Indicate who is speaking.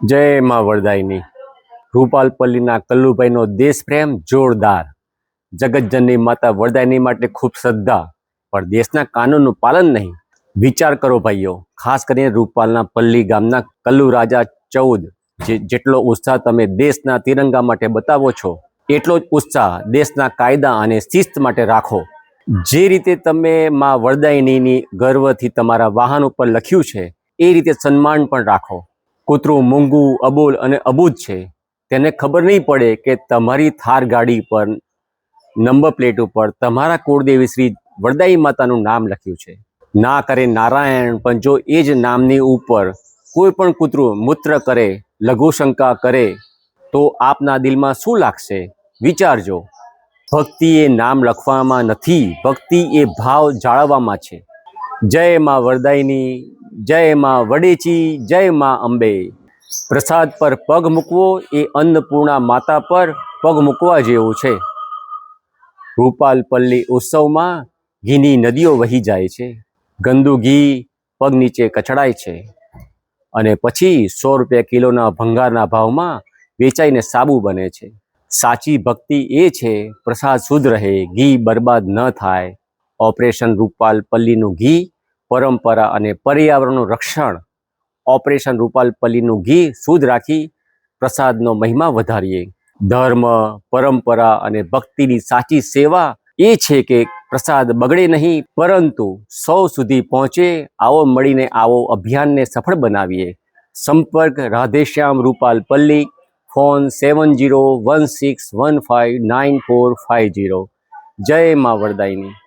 Speaker 1: જય માં વરદાયની. રૂપાલપલ્લીના કલ્લુભાઈનો દેશપ્રેમ જોરદાર. જગતજનની માતા વરદાયની માટે ખૂબ શ્રદ્ધા, પણ દેશના કાનૂનનું પાલન નહીં. વિચાર કરો ભાઈઓ, ખાસ કરીને રૂપાલના પલ્લી ગામના કલ્લુ રાજા ચૌદ, જે જેટલો ઉત્સાહ તમે દેશના તિરંગા માટે બતાવો છો, એટલો જ ઉત્સાહ દેશના કાયદા અને શિસ્ત માટે રાખો. જે રીતે તમે માં વરદાયનીની ગર્વથી તમારા વાહન ઉપર લખ્યું છે, એ રીતે સન્માન પણ રાખો. કૂતરું, મૂંગું, અબોલ અને અબૂજ છે, તેને ખબર નહીં પડે કે તમારી થાર ગાડી પર, નંબર પ્લેટ ઉપર તમારા કુળદેવી શ્રી વરદાઈ માતાનું નામ લખ્યું છે. ના કરે નારાયણ, પણ જો એ જ નામની ઉપર કોઈ પણ કૂતરું મૂત્ર કરે લઘુશંકા કરે, તો આપના દિલમાં શું લાગશે? વિચારજો. ભક્તિ એ નામ લખવામાં નથી, ભક્તિ એ ભાવ જાળવવામાં છે. જય માં વરદાયની જય માં વડેચી, જય માં અંબે. પ્રસાદ પર પગ મૂકવો એ અન્નપૂર્ણા માતા પર પગ મૂકવા જેવું છે. રૂપાલપલ્લી ઉત્સવમાં ઘીની નદીઓ વહી જાય છે. ગંદુ ઘી પગ નીચે કચડાય છે. અને પછી સો રૂપિયા કિલોના ભંગારના ભાવમાં વેચાઈને સાબુ બને છે. સાચી ભક્તિ એ છે, પ્રસાદ શુદ્ધ રહે, ઘી બરબાદ ન થાય. ઓપરેશન રૂપાલ પલ્લીનું ઘી પરંપરા અને પર્યાવરણનું રક્ષણ ઓપરેશન રૂપાલપલ્લીનું ઘી શુદ્ધ રાખી પ્રસાદનો મહિમા વધારીએ. ધર્મ, પરંપરા અને ભક્તિની સાચી સેવા એ છે કે પ્રસાદ બગડે નહીં, પરંતુ સૌ સુધી પહોંચે, આવો મળીને આવો અભિયાનને સફળ બનાવીએ. સંપર્ક Radheshyam Rupal Palli, phone seven zero one six one five nine four five zero. Jai મા વરદાયની.